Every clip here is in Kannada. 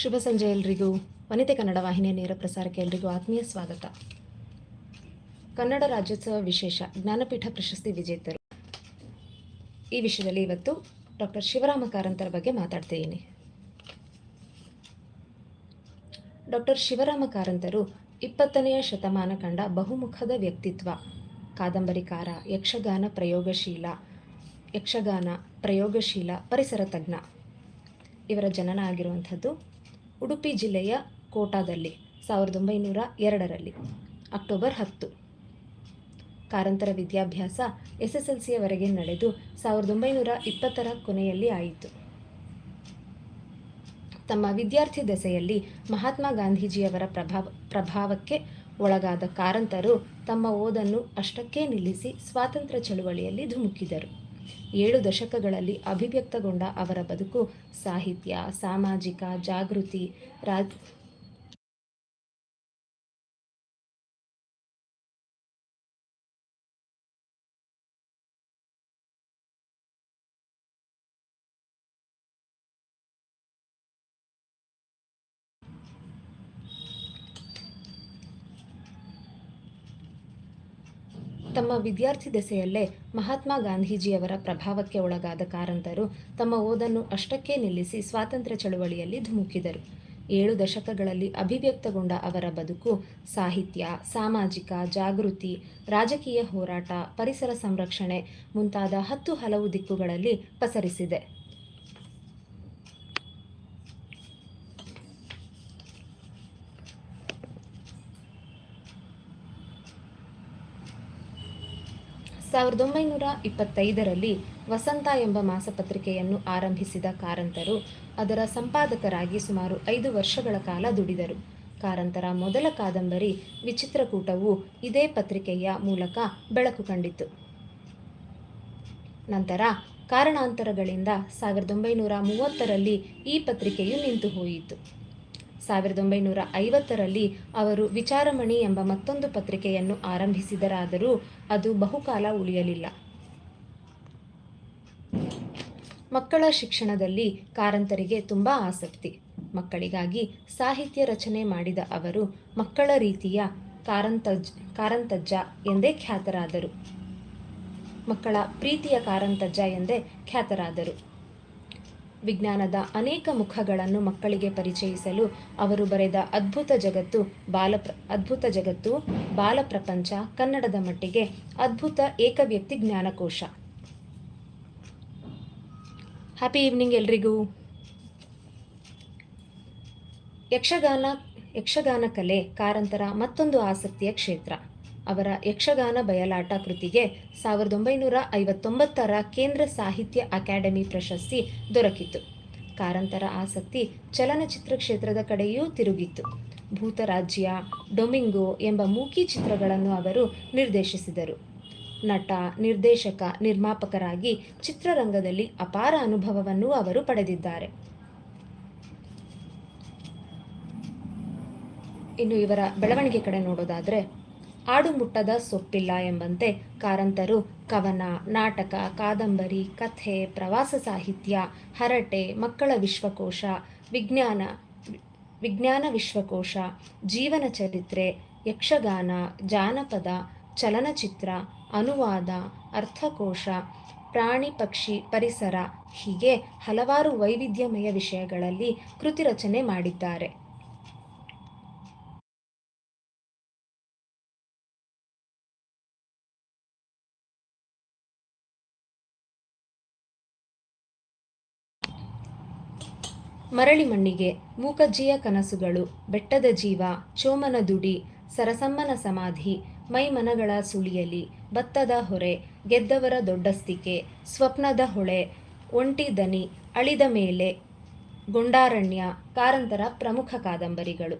ಶುಭ ಸಂಜೆ ಎಲ್ರಿಗೂ. ವನಿತೆ ಕನ್ನಡ ವಾಹಿನಿಯ ನೇರ ಪ್ರಸಾರಕ್ಕೆ ಎಲ್ರಿಗೂ ಆತ್ಮೀಯ ಸ್ವಾಗತ. ಕನ್ನಡ ರಾಜ್ಯೋತ್ಸವ ವಿಶೇಷ, ಜ್ಞಾನಪೀಠ ಪ್ರಶಸ್ತಿ ವಿಜೇತರು. ಈ ವಿಷಯದಲ್ಲಿ ಇವತ್ತು ಡಾಕ್ಟರ್ ಶಿವರಾಮ ಕಾರಂತರ ಬಗ್ಗೆ ಮಾತಾಡ್ತಿದ್ದೀನಿ ಡಾಕ್ಟರ್ ಶಿವರಾಮ ಕಾರಂತರು ಇಪ್ಪತ್ತನೆಯ ಶತಮಾನ ಕಂಡ ಬಹುಮುಖದ ವ್ಯಕ್ತಿತ್ವ. ಕಾದಂಬರಿಕಾರ, ಯಕ್ಷಗಾನ ಪ್ರಯೋಗಶೀಲ ಯಕ್ಷಗಾನ ಪ್ರಯೋಗಶೀಲ ಪರಿಸರ ತಜ್ಞ ಇವರ ಜನನ ಆಗಿರುವಂಥದ್ದು ಉಡುಪಿ ಜಿಲ್ಲೆಯ ಕೋಟಾದಲ್ಲಿ, ಸಾವಿರದ ಒಂಬೈನೂರ ಎರಡರಲ್ಲಿ, ಅಕ್ಟೋಬರ್ ಹತ್ತು. ಕಾರಂತರ ವಿದ್ಯಾಭ್ಯಾಸ ಎಸ್ ಎಸ್ ಎಲ್ ಸಿಯವರೆಗೆ ನಡೆದು ಸಾವಿರದ ಒಂಬೈನೂರ ಇಪ್ಪತ್ತರ ಕೊನೆಯಲ್ಲಿ ಆಯಿತು. ತಮ್ಮ ವಿದ್ಯಾರ್ಥಿ ದೆಸೆಯಲ್ಲಿ ಮಹಾತ್ಮ ಗಾಂಧೀಜಿಯವರ ಪ್ರಭಾವ, ಪ್ರಭಾವಕ್ಕೆ ಒಳಗಾದ ಕಾರಂತರು ತಮ್ಮ ಓದನ್ನು ಅಷ್ಟಕ್ಕೇ ನಿಲ್ಲಿಸಿ ಸ್ವಾತಂತ್ರ್ಯ ಚಳುವಳಿಯಲ್ಲಿ ಧುಮುಕಿದರು. ಏಳು ದಶಕಗಳಲ್ಲಿ ಅಭಿವ್ಯಕ್ತಗೊಂಡ ಅವರ ಬದುಕು ಸಾಹಿತ್ಯ ಸಾಮಾಜಿಕ ಜಾಗೃತಿ ರಾಜ್ ತಮ್ಮ ವಿದ್ಯಾರ್ಥಿ ದೆಸೆಯಲ್ಲೇ ಮಹಾತ್ಮ ಗಾಂಧೀಜಿಯವರ ಪ್ರಭಾವಕ್ಕೆ ಒಳಗಾದ ಕಾರಂತರು ತಮ್ಮ ಓದನ್ನು ಅಷ್ಟಕ್ಕೇ ನಿಲ್ಲಿಸಿ ಸ್ವಾತಂತ್ರ್ಯ ಚಳುವಳಿಯಲ್ಲಿ ಧುಮುಕಿದರು. ಏಳು ದಶಕಗಳಲ್ಲಿ ಅಭಿವ್ಯಕ್ತಗೊಂಡ ಅವರ ಬದುಕು ಸಾಹಿತ್ಯ, ಸಾಮಾಜಿಕ, ಜಾಗೃತಿ, ರಾಜಕೀಯ ಹೋರಾಟ, ಪರಿಸರ ಸಂರಕ್ಷಣೆ ಮುಂತಾದ ಹತ್ತು ಹಲವು ದಿಕ್ಕುಗಳಲ್ಲಿ ಪಸರಿಸಿದೆ. ಸಾವಿರದ ಒಂಬೈನೂರ ಇಪ್ಪತ್ತೈದರಲ್ಲಿ ವಸಂತ ಎಂಬ ಮಾಸಪತ್ರಿಕೆಯನ್ನು ಆರಂಭಿಸಿದ ಕಾರಂತರು ಅದರ ಸಂಪಾದಕರಾಗಿ ಸುಮಾರು ಐದು ವರ್ಷಗಳ ಕಾಲ ದುಡಿದರು. ಕಾರಂತರ ಮೊದಲ ಕಾದಂಬರಿ ವಿಚಿತ್ರಕೂಟವು ಇದೇ ಪತ್ರಿಕೆಯ ಮೂಲಕ ಬೆಳಕು ಕಂಡಿತು ನಂತರ ಕಾರಣಾಂತರಗಳಿಂದ ಸಾವಿರದ ಒಂಬೈನೂರ ಮೂವತ್ತರಲ್ಲಿ ಈ ಪತ್ರಿಕೆಯು ನಿಂತು ಹೋಯಿತು. ಸಾವಿರದ ಒಂಬೈನೂರ ಐವತ್ತರಲ್ಲಿ ಅವರು ವಿಚಾರಮಣಿ ಎಂಬ ಮತ್ತೊಂದು ಪತ್ರಿಕೆಯನ್ನು ಆರಂಭಿಸಿದರಾದರೂ ಅದು ಬಹುಕಾಲ ಉಳಿಯಲಿಲ್ಲ. ಮಕ್ಕಳ ಶಿಕ್ಷಣದಲ್ಲಿ ಕಾರಂತರಿಗೆ ತುಂಬ ಆಸಕ್ತಿ. ಮಕ್ಕಳಿಗಾಗಿ ಸಾಹಿತ್ಯ ರಚನೆ ಮಾಡಿದ ಅವರು ಮಕ್ಕಳ ರೀತಿಯ ಕಾರಂತಜ್, ಕಾರಂತಜ್ಜ ಎಂದೇ ಖ್ಯಾತರಾದರು. ಮಕ್ಕಳ ಪ್ರೀತಿಯ ಕಾರಂತಜ್ಜ ಎಂದೇ ಖ್ಯಾತರಾದರು. ವಿಜ್ಞಾನದ ಅನೇಕ ಮುಖಗಳನ್ನು ಮಕ್ಕಳಿಗೆ ಪರಿಚಯಿಸಲು ಅವರು ಬರೆದ ಅದ್ಭುತ ಜಗತ್ತು ಬಾಲ ಅದ್ಭುತ ಜಗತ್ತು ಬಾಲ ಪ್ರಪಂಚ ಕನ್ನಡದ ಮಟ್ಟಿಗೆ ಅದ್ಭುತ ಏಕವ್ಯಕ್ತಿ ಜ್ಞಾನಕೋಶ. ಹ್ಯಾಪಿ ಈವ್ನಿಂಗ್ ಎಲ್ರಿಗೂ. ಯಕ್ಷಗಾನ ಯಕ್ಷಗಾನ ಕಲೆ, ಕಾರಂತರ ಮತ್ತೊಂದು ಆಸಕ್ತಿಯ ಕ್ಷೇತ್ರ. ಅವರ ಯಕ್ಷಗಾನ ಬಯಲಾಟ ಕೃತಿಗೆ ಸಾವಿರದ ಒಂಬೈನೂರ ಐವತ್ತೊಂಬತ್ತರ ಕೇಂದ್ರ ಸಾಹಿತ್ಯ ಅಕಾಡೆಮಿ ಪ್ರಶಸ್ತಿ ದೊರಕಿತು. ಕಾರಂತರ ಆಸಕ್ತಿ ಚಲನಚಿತ್ರ ಕ್ಷೇತ್ರದ ಕಡೆಯೂ ತಿರುಗಿತ್ತು. ಭೂತರಾಜ್ಯ, ಡೊಮಿಂಗೋ ಎಂಬ ಮೂಕಿ ಚಿತ್ರಗಳನ್ನು ಅವರು ನಿರ್ದೇಶಿಸಿದರು. ನಟ, ನಿರ್ದೇಶಕ, ನಿರ್ಮಾಪಕರಾಗಿ ಚಿತ್ರರಂಗದಲ್ಲಿ ಅಪಾರ ಅನುಭವವನ್ನು ಅವರು ಪಡೆದಿದ್ದಾರೆ. ಇನ್ನು ಇವರ ಬೆಳವಣಿಗೆ ಕಡೆ ನೋಡೋದಾದರೆ ಆಡು ಮುಟ್ಟದ ಸೊಪ್ಪಿಲ್ಲ ಎಂಬಂತೆ ಕಾರಂತರು ಕವನ, ನಾಟಕ, ಕಾದಂಬರಿ, ಕಥೆ, ಪ್ರವಾಸ ಸಾಹಿತ್ಯ, ಹರಟೆ, ಮಕ್ಕಳ ವಿಶ್ವಕೋಶ, ವಿಜ್ಞಾನ ವಿಜ್ಞಾನ ವಿಶ್ವಕೋಶ, ಜೀವನ ಚರಿತ್ರೆ, ಯಕ್ಷಗಾನ, ಜಾನಪದ, ಚಲನಚಿತ್ರ, ಅನುವಾದ, ಅರ್ಥಕೋಶ, ಪ್ರಾಣಿ ಪಕ್ಷಿ ಪರಿಸರ ಹೀಗೆ ಹಲವಾರು ವೈವಿಧ್ಯಮಯ ವಿಷಯಗಳಲ್ಲಿ ಕೃತಿ ರಚನೆ ಮಾಡಿದ್ದಾರೆ. ಮರಳಿ ಮಣ್ಣಿಗೆ ಮೂಕಜ್ಜಿಯ ಕನಸುಗಳು, ಬೆಟ್ಟದ ಜೀವ, ಚೋಮನ ದುಡಿ, ಸರಸಮ್ಮನ ಸಮಾಧಿ ಮೈಮನಗಳ ಸುಳಿಯಲಿ, ಭತ್ತದ ಹೊರೆ, ಗೆದ್ದವರ ದೊಡ್ಡಸ್ತಿಕೆ, ಸ್ವಪ್ನದ ಹೊಳೆ, ಒಂಟಿ ದನಿ, ಅಳಿದ ಮೇಲೆ, ಗೊಂಡಾರಣ್ಯ, ಕಾರಂತರ ಪ್ರಮುಖ ಕಾದಂಬರಿಗಳು.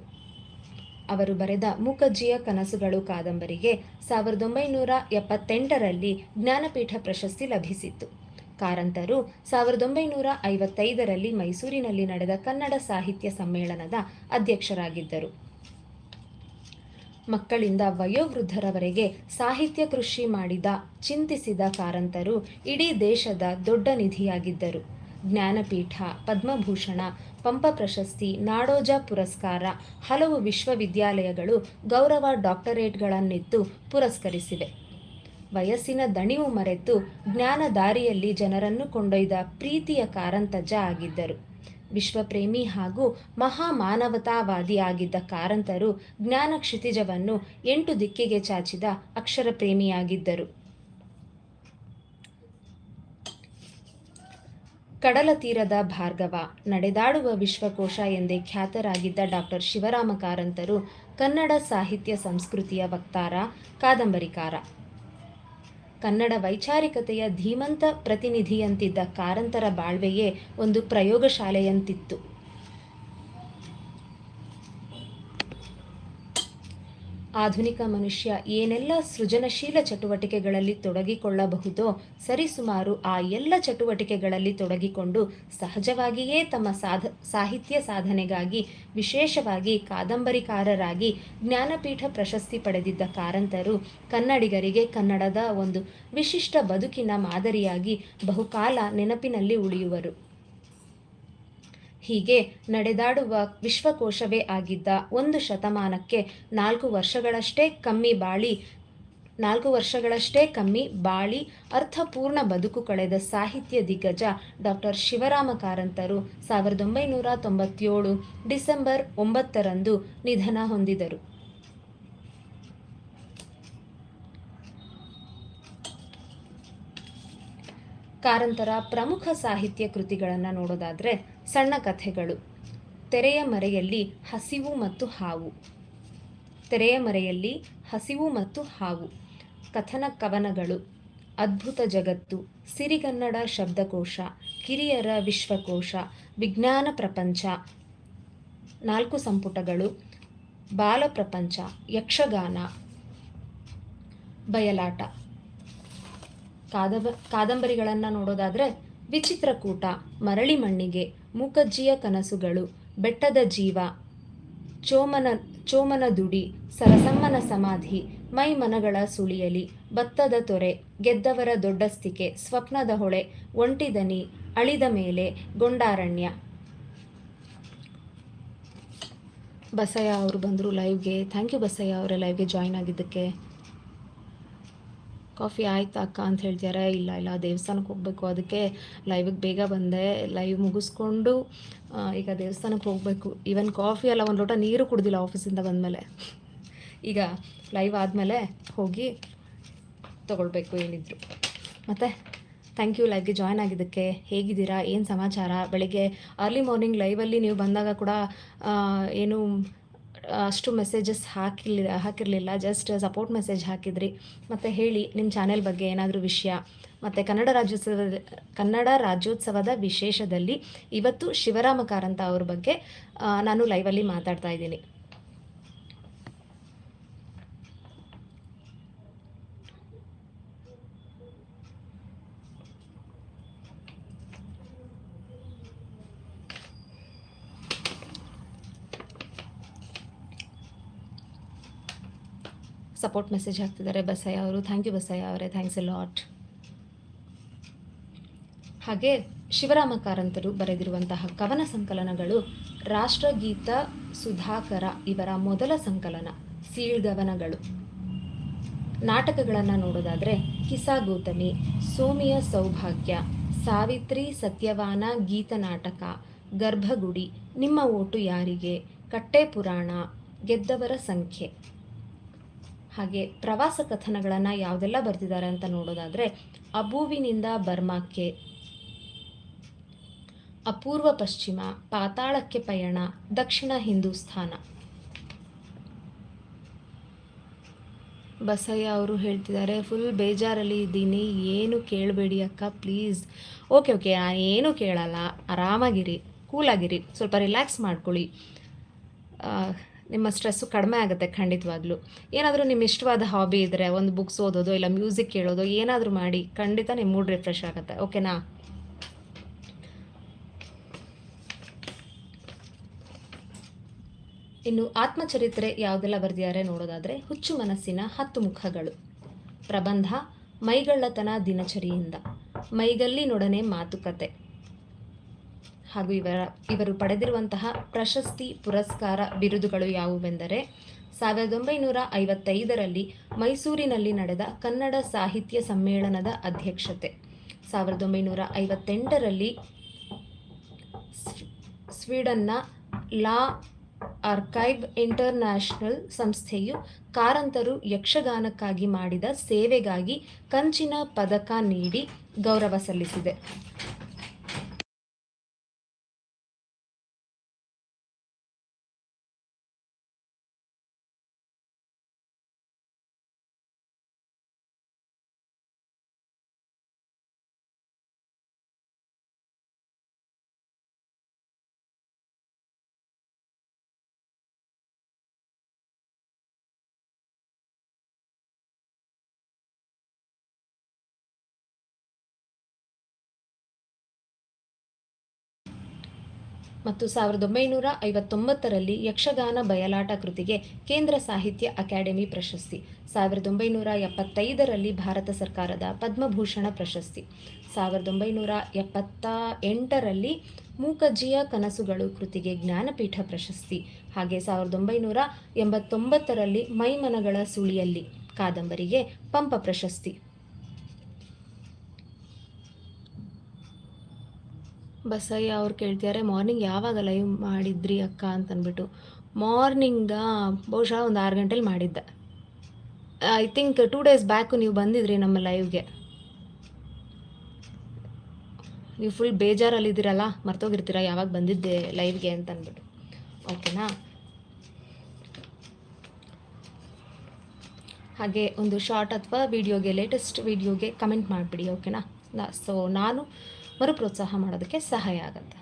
ಅವರು ಬರೆದ ಮೂಕಜ್ಜಿಯ ಕನಸುಗಳು ಕಾದಂಬರಿಗೆ ಸಾವಿರದ ಒಂಬೈನೂರ ಎಪ್ಪತ್ತೆಂಟರಲ್ಲಿ ಜ್ಞಾನಪೀಠ ಪ್ರಶಸ್ತಿ ಲಭಿಸಿತ್ತು. ಕಾರಂತರು ಸಾವಿರದ ಒಂಬೈನೂರ ಐವತ್ತೈದರಲ್ಲಿ ಮೈಸೂರಿನಲ್ಲಿ ನಡೆದ ಕನ್ನಡ ಸಾಹಿತ್ಯ ಸಮ್ಮೇಳನದ ಅಧ್ಯಕ್ಷರಾಗಿದ್ದರು. ಮಕ್ಕಳಿಂದ ವಯೋವೃದ್ಧರವರೆಗೆ ಸಾಹಿತ್ಯ ಕೃಷಿ ಮಾಡಿದ, ಚಿಂತಿಸಿದ ಕಾರಂತರು ಇಡೀ ದೇಶದ ದೊಡ್ಡ ನಿಧಿಯಾಗಿದ್ದರು. ಜ್ಞಾನಪೀಠ, ಪದ್ಮಭೂಷಣ, ಪಂಪ ಪ್ರಶಸ್ತಿ, ನಾಡೋಜ ಪುರಸ್ಕಾರ, ಹಲವು ವಿಶ್ವವಿದ್ಯಾಲಯಗಳು ಗೌರವ ಡಾಕ್ಟರೇಟ್ಗಳನ್ನಿತ್ತು ಪುರಸ್ಕರಿಸಿವೆ. ವಯಸ್ಸಿನ ದಣಿವು ಮರೆತು ಜ್ಞಾನ ದಾರಿಯಲ್ಲಿ ಜನರನ್ನು ಕೊಂಡೊಯ್ದ ಪ್ರೀತಿಯ ಕಾರಂತಜ್ಜ ಆಗಿದ್ದರು. ವಿಶ್ವಪ್ರೇಮಿ ಹಾಗೂ ಮಹಾಮಾನವತಾವಾದಿ ಆಗಿದ್ದ ಕಾರಂತರು ಜ್ಞಾನ ಕ್ಷಿತಿಜವನ್ನು ಎಂಟು ದಿಕ್ಕಿಗೆ ಚಾಚಿದ ಅಕ್ಷರ ಪ್ರೇಮಿಯಾಗಿದ್ದರು ಕಡಲ ತೀರದ ಭಾರ್ಗವ, ನಡೆದಾಡುವ ವಿಶ್ವಕೋಶ ಎಂದೇ ಖ್ಯಾತರಾಗಿದ್ದ ಡಾಕ್ಟರ್ ಶಿವರಾಮ ಕಾರಂತರು ಕನ್ನಡ ಸಾಹಿತ್ಯ ಸಂಸ್ಕೃತಿಯ ವಕ್ತಾರ, ಕಾದಂಬರಿಕಾರ. ಕನ್ನಡ ವೈಚಾರಿಕತೆಯ ಧೀಮಂತ ಪ್ರತಿನಿಧಿಯಂತಿದ್ದ ಕಾರಂತರ ಬಾಳ್ವೆಯೇ ಒಂದು ಪ್ರಯೋಗಶಾಲೆಯಂತಿತ್ತು. ಆಧುನಿಕ ಮನುಷ್ಯ ಏನೆಲ್ಲ ಸೃಜನಶೀಲ ಚಟುವಟಿಕೆಗಳಲ್ಲಿ ತೊಡಗಿಕೊಳ್ಳಬಹುದೋ ಸರಿಸುಮಾರು ಆ ಎಲ್ಲ ಚಟುವಟಿಕೆಗಳಲ್ಲಿ ತೊಡಗಿಕೊಂಡು ಸಹಜವಾಗಿಯೇ ತಮ್ಮ ಸಾಧ, ಸಾಹಿತ್ಯ ಸಾಧನೆಗಾಗಿ, ವಿಶೇಷವಾಗಿ ಕಾದಂಬರಿಕಾರರಾಗಿ ಜ್ಞಾನಪೀಠ ಪ್ರಶಸ್ತಿ ಪಡೆದಿದ್ದ ಕಾರಂತರು ಕನ್ನಡಿಗರಿಗೆ ಕನ್ನಡದ ಒಂದು ವಿಶಿಷ್ಟ ಬದುಕಿನ ಮಾದರಿಯಾಗಿ ಬಹುಕಾಲ ನೆನಪಿನಲ್ಲಿ ಉಳಿಯುವರು. ಹೀಗೆ ನಡೆದಾಡುವ ವಿಶ್ವಕೋಶವೇ ಆಗಿದ್ದ ಒಂದು ಶತಮಾನಕ್ಕೆ ನಾಲ್ಕು ವರ್ಷಗಳಷ್ಟೇ ಕಮ್ಮಿ ಬಾಳಿ, ನಾಲ್ಕು ವರ್ಷಗಳಷ್ಟೇ ಕಮ್ಮಿ ಬಾಳಿ ಅರ್ಥಪೂರ್ಣ ಬದುಕು ಕಳೆದ ಸಾಹಿತ್ಯ ದಿಗ್ಗಜ ಡಾಕ್ಟರ್ ಶಿವರಾಮ ಕಾರಂತರು ಸಾವಿರದ ಒಂಬೈನೂರ ತೊಂಬತ್ತೇಳು ಡಿಸೆಂಬರ್ ಒಂಬತ್ತರಂದು ನಿಧನ ಹೊಂದಿದರು. ಕಾರಂತರ ಪ್ರಮುಖ ಸಾಹಿತ್ಯ ಕೃತಿಗಳನ್ನು ನೋಡೋದಾದರೆ ಸಣ್ಣ ಕಥೆಗಳು. ತೆರೆಯ ಮರೆಯಲ್ಲಿ ಹಸಿವು ಮತ್ತು ಹಾವು. ತೆರೆಯ ಮರೆಯಲ್ಲಿ ಹಸಿವು ಮತ್ತು ಹಾವು. ಕಥನ ಕವನಗಳು. ಅದ್ಭುತ ಜಗತ್ತು. ಸಿರಿಗನ್ನಡ ಶಬ್ದಕೋಶ. ಕಿರಿಯರ ವಿಶ್ವಕೋಶ. ವಿಜ್ಞಾನ ಪ್ರಪಂಚ. ನಾಲ್ಕು ಸಂಪುಟಗಳು. ಬಾಲ ಪ್ರಪಂಚ. ಯಕ್ಷಗಾನ. ಬಯಲಾಟ. ಕಾದಂಬ ಕಾದಂಬರಿಗಳನ್ನು ನೋಡೋದಾದರೆ ವಿಚಿತ್ರಕೂಟ ಮರಳಿ ಮಣ್ಣಿಗೆ, ಮೂಕಜ್ಜಿಯ ಕನಸುಗಳು, ಬೆಟ್ಟದ ಜೀವ, ಚೋಮನ ಚೋಮನ ದುಡಿ, ಸರಸಮ್ಮನ ಸಮಾಧಿ, ಮೈ ಮನಗಳ ಸುಳಿಯಲಿ, ಭತ್ತದ ತೊರೆ, ಗೆದ್ದವರ ದೊಡ್ಡಸ್ತಿಕೆ ಸ್ವಪ್ನದ ಹೊಳೆ ಒಂಟಿದನಿ ಅಳಿದ ಮೇಲೆ, ಗೊಂಡಾರಣ್ಯ. ಬಸಯ್ಯ ಅವರು ಬಂದರು ಲೈವ್ಗೆ ಥ್ಯಾಂಕ್ ಯು ಬಸಯ್ಯ ಅವರ ಲೈವ್ಗೆ ಜಾಯ್ನ್ ಆಗಿದ್ದಕ್ಕೆ. ಕಾಫಿ ಆಯ್ತಾ ಅಕ್ಕ ಅಂತ ಹೇಳ್ತಿದ್ದಾರೆ ಇಲ್ಲ ಇಲ್ಲ, ದೇವಸ್ಥಾನಕ್ಕೆ ಹೋಗಬೇಕು. ಅದಕ್ಕೆ ಲೈವಿಗೆ ಬೇಗ ಬಂದೆ. ಲೈವ್ ಮುಗಿಸ್ಕೊಂಡು ಈಗ ದೇವಸ್ಥಾನಕ್ಕೆ ಹೋಗಬೇಕು. ಈವನ್ ಕಾಫಿ ಅಲ್ಲ, ಒಂದು ಲೋಟ ನೀರು ಕುಡ್ದಿಲ್ಲ ಆಫೀಸಿಂದ ಬಂದಮೇಲೆ. ಈಗ ಲೈವ್ ಆದಮೇಲೆ ಹೋಗಿ ತೊಗೊಳ್ಬೇಕು ಏನಿದ್ರು. ಮತ್ತು ಥ್ಯಾಂಕ್ ಯು ಲೈವ್ಗೆ ಜಾಯ್ನ್ ಆಗಿದ್ದಕ್ಕೆ. ಹೇಗಿದ್ದೀರಾ? ಏನು ಸಮಾಚಾರ? ಬೆಳಿಗ್ಗೆ ಅರ್ಲಿ ಮಾರ್ನಿಂಗ್ ಲೈವಲ್ಲಿ ನೀವು ಬಂದಾಗ ಕೂಡ ಏನು ಅಷ್ಟು ಮೆಸೇಜಸ್ ಹಾಕಿರ್ಲಿ ಹಾಕಿರಲಿಲ್ಲ. ಜಸ್ಟ್ ಸಪೋರ್ಟ್ ಮೆಸೇಜ್ ಹಾಕಿದ್ರಿ. ಮತ್ತು ಹೇಳಿ ನಿಮ್ಮ ಚಾನೆಲ್ ಬಗ್ಗೆ ಏನಾದರೂ ವಿಷಯ. ಮತ್ತು ಕನ್ನಡ ರಾಜ್ಯೋತ್ಸವದ ಕನ್ನಡ ರಾಜ್ಯೋತ್ಸವದ ವಿಶೇಷದಲ್ಲಿ ಇವತ್ತು ಶಿವರಾಮ ಕಾರಂತ ಅವ್ರ ಬಗ್ಗೆ ನಾನು ಲೈವಲ್ಲಿ ಮಾತಾಡ್ತಾ ಇದ್ದೀನಿ. ಸಪೋರ್ಟ್ ಮೆಸೇಜ್ ಹಾಕ್ತಿದ್ದಾರೆ ಬಸಯ್ಯ ಅವರು. ಥ್ಯಾಂಕ್ ಯು ಬಸಯ್ಯ ಅವರೇ. ಥ್ಯಾಂಕ್ಸ್ ಎ ಲಾಟ್ ಹಾಗೆ ಶಿವರಾಮ ಕಾರಂತರು ಬರೆದಿರುವಂತಹ ಕವನ ಸಂಕಲನಗಳು ರಾಷ್ಟ್ರಗೀತ ಸುಧಾಕರ ಇವರ ಮೊದಲ ಸಂಕಲನ ಸೀಳ್ಗವನಗಳು ನಾಟಕಗಳನ್ನು ನೋಡೋದಾದರೆ ಕಿಸಾ ಗೌತಮಿ, ಸೋಮಿಯ ಸೌಭಾಗ್ಯ, ಸಾವಿತ್ರಿ ಸತ್ಯವಾನ ಗೀತ ನಾಟಕ, ಗರ್ಭಗುಡಿ, ನಿಮ್ಮ ಓಟು ಯಾರಿಗೆ, ಕಟ್ಟೆ ಪುರಾಣ, ಗೆದ್ದವರ ಸಂಖ್ಯೆ. ಹಾಗೆ ಪ್ರವಾಸ ಕಥನಗಳನ್ನು ಯಾವುದೆಲ್ಲ ಬರ್ತಿದ್ದಾರೆ ಅಂತ ನೋಡೋದಾದರೆ ಅಬುವಿನಿಂದ ಬರ್ಮಾಕ್ಕೆ, ಅಪೂರ್ವ ಪಶ್ಚಿಮ, ಪಾತಾಳಕ್ಕೆ ಪಯಣ, ದಕ್ಷಿಣ ಹಿಂದೂಸ್ಥಾನ. ಬಸಯ್ಯ ಅವರು ಹೇಳ್ತಿದ್ದಾರೆ, ಫುಲ್ ಬೇಜಾರಲ್ಲಿ ಇದ್ದೀನಿ, ಏನು ಕೇಳಬೇಡಿ ಅಕ್ಕ ಪ್ಲೀಸ್ ಓಕೆ ಓಕೆ ನಾನು ಏನೂ ಕೇಳಲ್ಲ, ಆರಾಮಾಗಿರಿ ಕೂಲಾಗಿರಿ ಸ್ವಲ್ಪ ರಿಲ್ಯಾಕ್ಸ್ ಮಾಡ್ಕೊಳ್ಳಿ. ನಿಮ್ಮ ಸ್ಟ್ರೆಸ್ಸು ಕಡಿಮೆ ಆಗುತ್ತೆ ಖಂಡಿತವಾಗ್ಲೂ. ಏನಾದರೂ ನಿಮ್ಮ ಇಷ್ಟವಾದ ಹಾಬಿ ಇದ್ದರೆ ಒಂದು ಬುಕ್ಸ್ ಓದೋದು, ಇಲ್ಲ ಮ್ಯೂಸಿಕ್ ಕೇಳೋದು, ಏನಾದರೂ ಮಾಡಿ, ಖಂಡಿತ ನಿಮ್ಮ ಮೂಡ್ ರಿಫ್ರೆಶ್ ಆಗುತ್ತೆ ಓಕೆನಾ ಇನ್ನು ಆತ್ಮಚರಿತ್ರೆ ಯಾವುದೆಲ್ಲ ಬರೆದಿದ್ದಾರೆ ನೋಡೋದಾದರೆ, ಹುಚ್ಚು ಮನಸ್ಸಿನ ಹತ್ತು ಮುಖಗಳು. ಪ್ರಬಂಧ, ಮೈಗಳ್ಳತನ ದಿನಚರಿಯಿಂದ. ಮೈಗಲ್ಲಿನೊಡನೆ ಮಾತುಕತೆ. ಹಾಗೂ ಇವರ, ಇವರು ಪಡೆದಿರುವಂತಹ ಪ್ರಶಸ್ತಿ ಪುರಸ್ಕಾರ ಬಿರುದುಗಳು ಯಾವುವೆಂದರೆ ಸಾವಿರದ ಒಂಬೈನೂರ ಐವತ್ತೈದರಲ್ಲಿ ಮೈಸೂರಿನಲ್ಲಿ ನಡೆದ ಕನ್ನಡ ಸಾಹಿತ್ಯ ಸಮ್ಮೇಳನದ ಅಧ್ಯಕ್ಷತೆ. ಸಾವಿರದ ಒಂಬೈನೂರ ಐವತ್ತೆಂಟರಲ್ಲಿ ಸ್ವೀಡನ್ನ ಲಾ ಆರ್ಕೈವ್ ಇಂಟರ್ನ್ಯಾಷನಲ್ ಸಂಸ್ಥೆಯು ಕಾರಂತರು ಯಕ್ಷಗಾನಕ್ಕಾಗಿ ಮಾಡಿದ ಸೇವೆಗಾಗಿ ಕಂಚಿನ ಪದಕ ನೀಡಿ ಗೌರವ ಸಲ್ಲಿಸಿದೆ. ಮತ್ತು ಸಾವಿರದ ಒಂಬೈನೂರ ಐವತ್ತೊಂಬತ್ತರಲ್ಲಿ ಯಕ್ಷಗಾನ ಬಯಲಾಟ ಕೃತಿಗೆ ಕೇಂದ್ರ ಸಾಹಿತ್ಯ ಅಕಾಡೆಮಿ ಪ್ರಶಸ್ತಿ, ಸಾವಿರದ ಒಂಬೈನೂರ ಎಪ್ಪತ್ತೈದರಲ್ಲಿ ಭಾರತ ಸರ್ಕಾರದ ಪದ್ಮಭೂಷಣ ಪ್ರಶಸ್ತಿ, ಸಾವಿರದ ಒಂಬೈನೂರ ಎಪ್ಪತ್ತ ಎಂಟರಲ್ಲಿ ಮೂಕಜ್ಜಿಯ ಕನಸುಗಳು ಕೃತಿಗೆ ಜ್ಞಾನಪೀಠ ಪ್ರಶಸ್ತಿ, ಹಾಗೆ ಸಾವಿರದ ಒಂಬೈನೂರ ಎಂಬತ್ತೊಂಬತ್ತರಲ್ಲಿ ಮೈಮನಗಳ ಸುಳಿಯಲ್ಲಿ ಕಾದಂಬರಿಗೆ ಪಂಪ ಪ್ರಶಸ್ತಿ. ಬಸಯ್ಯ ಅವ್ರು ಕೇಳ್ತಿದ್ದಾರೆ ಮಾರ್ನಿಂಗ್ ಯಾವಾಗ ಲೈವ್ ಮಾಡಿದ್ರಿ ಅಕ್ಕ? ಅಂತಂದ್ಬಿಟ್ಟು. ಮಾರ್ನಿಂಗ ಬಹುಶಃ ಒಂದು ಆರು ಗಂಟೆಲಿ ಮಾಡಿದ್ದೆ. I think two days back ನೀವು ಬಂದಿದ್ರಿ ನಮ್ಮ ಲೈವ್ಗೆ ನೀವು ಫುಲ್ ಬೇಜಾರಲ್ಲಿದ್ದೀರಲ್ಲ, ಮರ್ತೋಗಿರ್ತೀರ, ಯಾವಾಗ ಬಂದಿದ್ದೆ ಲೈವ್ಗೆ ಅಂತ ಅಂದ್ಬಿಟ್ಟು ಓಕೆನಾ ಹಾಗೆ ಒಂದು ಶಾರ್ಟ್ ಅಥವಾ ವಿಡಿಯೋಗೆ ಲೇಟೆಸ್ಟ್ ವಿಡಿಯೋಗೆ ಕಮೆಂಟ್ ಮಾಡಿಬಿಡಿ ಓಕೆನಾ ಸೊ ನಾನು ಮರು ಪ್ರೋತ್ಸಾಹ ಮಾಡೋದಕ್ಕೆ ಸಹಾಯ ಆಗುತ್ತೆ.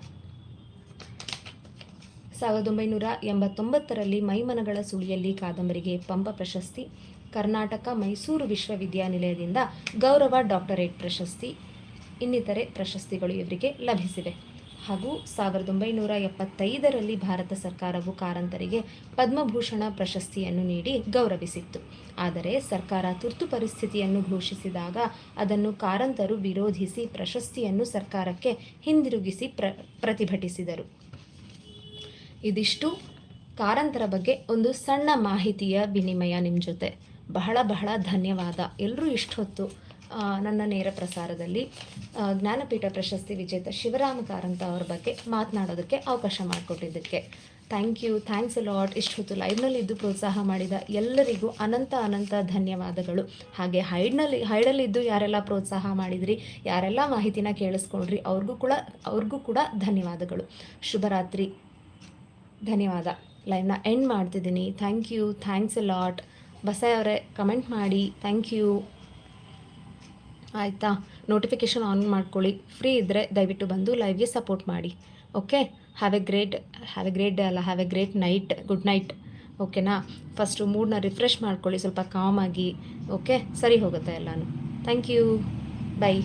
ಸಾವಿರದ ಒಂಬೈನೂರ ಎಂಬತ್ತೊಂಬತ್ತರಲ್ಲಿ ಮೈಮನಗಳ ಸುಳಿಯಲ್ಲಿ ಕಾದಂಬರಿಗೆ ಪಂಪ ಪ್ರಶಸ್ತಿ, ಕರ್ನಾಟಕ ಮೈಸೂರು ವಿಶ್ವವಿದ್ಯಾನಿಲಯದಿಂದ ಗೌರವ ಡಾಕ್ಟರೇಟ್ ಪ್ರಶಸ್ತಿ, ಇನ್ನಿತರೆ ಪ್ರಶಸ್ತಿಗಳು ಇವರಿಗೆ ಲಭಿಸಿವೆ. ಹಾಗೂ ಸಾವಿರದ ಒಂಬೈನೂರ ಎಪ್ಪತ್ತೈದರಲ್ಲಿ ಭಾರತ ಸರ್ಕಾರವು ಕಾರಂತರಿಗೆ ಪದ್ಮಭೂಷಣ ಪ್ರಶಸ್ತಿಯನ್ನು ನೀಡಿ ಗೌರವಿಸಿತ್ತು. ಆದರೆ ಸರ್ಕಾರ ತುರ್ತು ಪರಿಸ್ಥಿತಿಯನ್ನು ಘೋಷಿಸಿದಾಗ ಅದನ್ನು ಕಾರಂತರು ವಿರೋಧಿಸಿ ಪ್ರಶಸ್ತಿಯನ್ನು ಸರ್ಕಾರಕ್ಕೆ ಹಿಂದಿರುಗಿಸಿ ಪ್ರ, ಪ್ರತಿಭಟಿಸಿದರು. ಇದಿಷ್ಟು. ಕಾರಂತರ ಬಗ್ಗೆ ಒಂದು ಸಣ್ಣ ಮಾಹಿತಿಯ ವಿನಿಮಯ ನಿಮ್ಮ ಜೊತೆ. ಬಹಳ ಬಹಳ ಧನ್ಯವಾದ. ಎಲ್ಲರೂ ಇಷ್ಟೊತ್ತು ನನ್ನ ನೇರ ಪ್ರಸಾರದಲ್ಲಿ ಜ್ಞಾನಪೀಠ ಪ್ರಶಸ್ತಿ ವಿಜೇತ ಶಿವರಾಮ ಕಾರಂತ ಅವರ ಬಗ್ಗೆ ಮಾತನಾಡೋದಕ್ಕೆ ಅವಕಾಶ ಮಾಡಿಕೊಟ್ಟಿದ್ದಕ್ಕೆ. Thank you thanks a lot ಇಷ್ಟು ಹೊತ್ತು ಲೈವ್ನಲ್ಲಿ ಇದ್ದು ಪ್ರೋತ್ಸಾಹ ಮಾಡಿದ ಎಲ್ಲರಿಗೂ ಅನಂತ ಅನಂತ ಧನ್ಯವಾದಗಳು. ಹಾಗೆ ಹೈಡ್ನಲ್ಲಿ ಹೈಡಲ್ಲಿದ್ದು ಯಾರೆಲ್ಲ ಪ್ರೋತ್ಸಾಹ ಮಾಡಿದ್ರಿ, ಯಾರೆಲ್ಲ ಮಾಹಿತಿನ ಕೇಳಿಸ್ಕೊಂಡ್ರಿ, ಅವ್ರಿಗೂ ಕೂಡ ಅವ್ರಿಗೂ ಕೂಡ ಧನ್ಯವಾದಗಳು. ಶುಭರಾತ್ರಿ. ಧನ್ಯವಾದ. ಲೈವ್ನ ಎಂಡ್ ಮಾಡ್ತಿದ್ದೀನಿ. ಥ್ಯಾಂಕ್ ಯು ಥ್ಯಾಂಕ್ಸ್ ಲಾಟ್ ಬಸಾಯ್ ಅವರೇ ಕಮೆಂಟ್ ಮಾಡಿ. ಥ್ಯಾಂಕ್ ಯು ಆಯಿತಾ? ನೋಟಿಫಿಕೇಷನ್ ಆನ್ ಮಾಡ್ಕೊಳ್ಳಿ. ಫ್ರೀ ಇದ್ದರೆ ದಯವಿಟ್ಟು ಬಂದು ಲೈವ್ಗೆ ಸಪೋರ್ಟ್ ಮಾಡಿ. Okay have a great have a great day ಅಲ್ಲ have a great night good night ಓಕೆನಾ ಫಸ್ಟು ಮೂಡನ್ನ ರಿಫ್ರೆಶ್ ಮಾಡ್ಕೊಳ್ಳಿ. ಸ್ವಲ್ಪ ಕಾಮಾಗಿ ಓಕೆ ಸರಿ ಹೋಗುತ್ತೆ ಎಲ್ಲನೂ. Thank you by